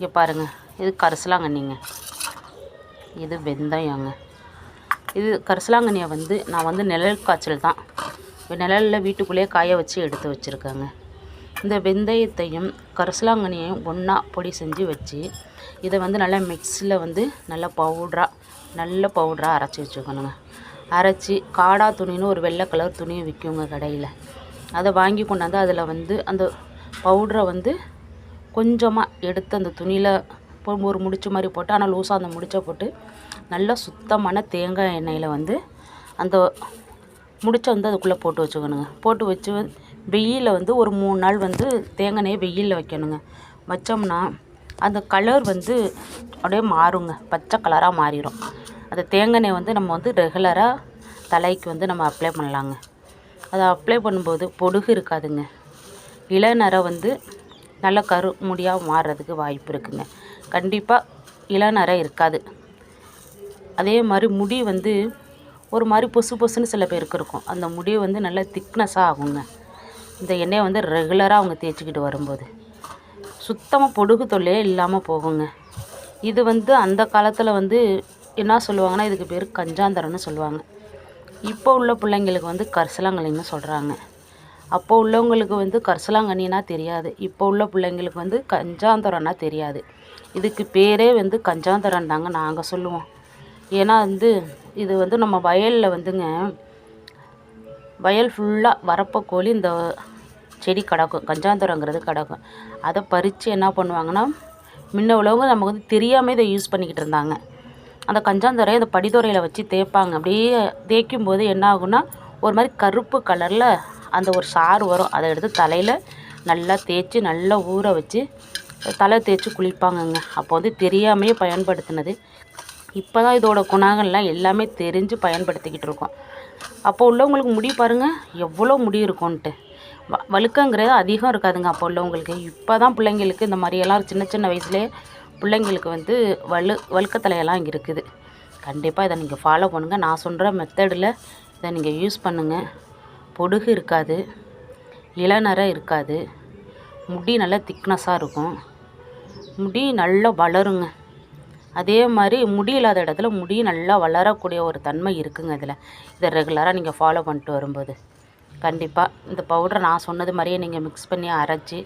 இங்கே பாருங்கள் இது கரிசலாங்கண்ணிங்க. இது வெந்தயங்க. இது கரிசலாங்கண்ணியை வந்து நான் வந்து நிழல் காய்ச்சல் தான் நிழலில் வீட்டுக்குள்ளேயே காய வச்சு எடுத்து வச்சுருக்கேங்க. இந்த வெந்தயத்தையும் கரிசலாங்கண்ணியையும் ஒன்றா பொடி செஞ்சு வச்சு இதை வந்து நல்லா மிக்ஸியில் வந்து நல்லா பவுட்ராக நல்ல பவுட்ராக அரைச்சி வச்சுக்கணுங்க அரைச்சி காடா துணின்னு ஒரு வெள்ளை கலர் துணியை விற்குங்க கடையில். அதை வாங்கி கொண்டாந்து அதில் வந்து அந்த பவுட்ரை வந்து கொஞ்சமாக எடுத்து அந்த துணியில் ஒரு முடிச்சு மாதிரி போட்டு ஆனால் லூஸாக அந்த முடிச்சை போட்டு நல்லா சுத்தமான தேங்காய் எண்ணெயில் வந்து அந்த முடிச்சை வந்து அதுக்குள்ளே போட்டு வச்சுக்கணுங்க. போட்டு வச்சு வெயிலில் வந்து ஒரு மூணு நாள் வந்து தேங்காய் எண்ணெயை வெயிலில் வைக்கணுங்க. வச்சோம்னா அந்த கலர் வந்து அப்படியே மாறுங்க. பச்சை கலராக மாறிடும் அந்த தேங்காய் எண்ணெய் வந்து நம்ம வந்து ரெகுலராக தலைக்கு வந்து நம்ம அப்ளை பண்ணலாங்க. அதை அப்ளை பண்ணும்போது பொடுகு இருக்காதுங்க. இளநரை வந்து நல்ல கரு முடியாக மாறுறதுக்கு வாய்ப்பு இருக்குங்க. கண்டிப்பாக இளநரை இருக்காது. அதே மாதிரி முடி வந்து ஒரு மாதிரி பொசு பொசுன்னு சில பேருக்கு இருக்கும். அந்த முடி வந்து நல்லா திக்னஸாக ஆகுங்க. இந்த எண்ணெயை வந்து ரெகுலராக அவங்க தேய்ச்சிக்கிட்டு வரும்போது. சுத்தமாக பொடுகு தொல்லையே இல்லாமல் போகுங்க. இது வந்து அந்த காலத்தில் வந்து என்ன சொல்லுவாங்கன்னா இதுக்கு பேர் கஞ்சாந்தரம்னு சொல்லுவாங்க. இப்போ உள்ள பிள்ளைங்களுக்கு வந்து கரிசலாங்கலின்னு சொல்கிறாங்க அப்போ உள்ளவங்களுக்கு வந்து கரிசலாங்கண்ணினா தெரியாது. இப்போ உள்ள பிள்ளைங்களுக்கு வந்து கஞ்சாந்தரம்னா தெரியாது. இதுக்கு பேரே வந்து கஞ்சாந்தரம் தாங்க நாங்கள் சொல்லுவோம். ஏன்னா வந்து இது வந்து நம்ம வயலில் வந்துங்க வயல் ஃபுல்லாக வரப்போ கோழி இந்த செடி கிடக்கும் கஞ்சாந்தரங்கிறது கிடக்கும். அதை பறித்து என்ன பண்ணுவாங்கன்னா முன்ன உள்ளவங்க நமக்கு வந்து தெரியாமல் இதை யூஸ் பண்ணிக்கிட்டு இருந்தாங்க. அந்த கஞ்சாந்தரையை அந்த படித்துறையில் வச்சு தேய்ப்பாங்க. அப்படியே தேய்க்கும் போது என்ன ஆகுன்னா ஒரு மாதிரி கருப்பு கலரில் அந்த ஒரு சாறு வரும். அதை எடுத்து தலையில் நல்லா தேய்ச்சி நல்லா ஊற வச்சு தலை தேய்ச்சி குளிப்பாங்கங்க. அப்போ வந்து தெரியாமையே பயன்படுத்தினது. இப்போ தான் இதோட குணங்கள்லாம் எல்லாமே தெரிஞ்சு பயன்படுத்திக்கிட்டு இருக்கோம். அப்போ உள்ளவங்களுக்கு முடி பாருங்கள் எவ்வளோ முடி இருக்கும்ன்ட்டு. வ வழுக்கங்கிறது அதிகம் இருக்காதுங்க அப்போ உள்ளவங்களுக்கு. இப்போ தான் பிள்ளைங்களுக்கு இந்த மாதிரியெல்லாம் சின்ன சின்ன வயசுலேயே பிள்ளைங்களுக்கு வந்து வலு வழுக்கத்தலையெல்லாம் இருக்குது. கண்டிப்பாக இதை நீங்கள் ஃபாலோ பண்ணுங்கள் நான் சொல்கிற மெத்தடில் இதை நீங்கள் யூஸ் பண்ணுங்கள் பொடுகு இருக்காது இளநரை இருக்காது முடி நல்லா திக்னஸாக இருக்கும். முடி நல்லா வளருங்க. அதே மாதிரி முடி இல்லாத இடத்துல முடி நல்லா வளரக்கூடிய ஒரு தன்மை இருக்குங்க இதில். இதை ரெகுலராக நீங்கள் ஃபாலோ பண்ணிட்டு வரும்போது. கண்டிப்பாக இந்த பவுடரை நான் சொன்னது மாதிரியே நீங்கள் மிக்ஸ் பண்ணி அரைச்சி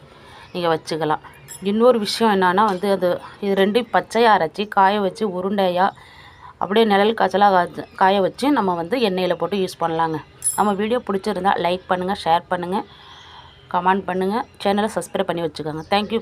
நீங்கள் வச்சுக்கலாம். இன்னொரு விஷயம் என்னன்னா வந்து அது இது ரெண்டையும் பச்சையாக அரைச்சி காய வச்சு உருண்டையாக அப்படியே நிழல் காய்ச்சலாக காய வச்சு நம்ம வந்து எண்ணெயில் போட்டு யூஸ் பண்ணலாங்க. நம்ம வீடியோ பிடிச்சிருந்தா லைக் பண்ணுங்கள் ஷேர் பண்ணுங்கள் கமெண்ட் பண்ணுங்கள் சேனலை சப்ஸ்கிரைப் பண்ணி வச்சுக்கோங்க. தேங்க்யூ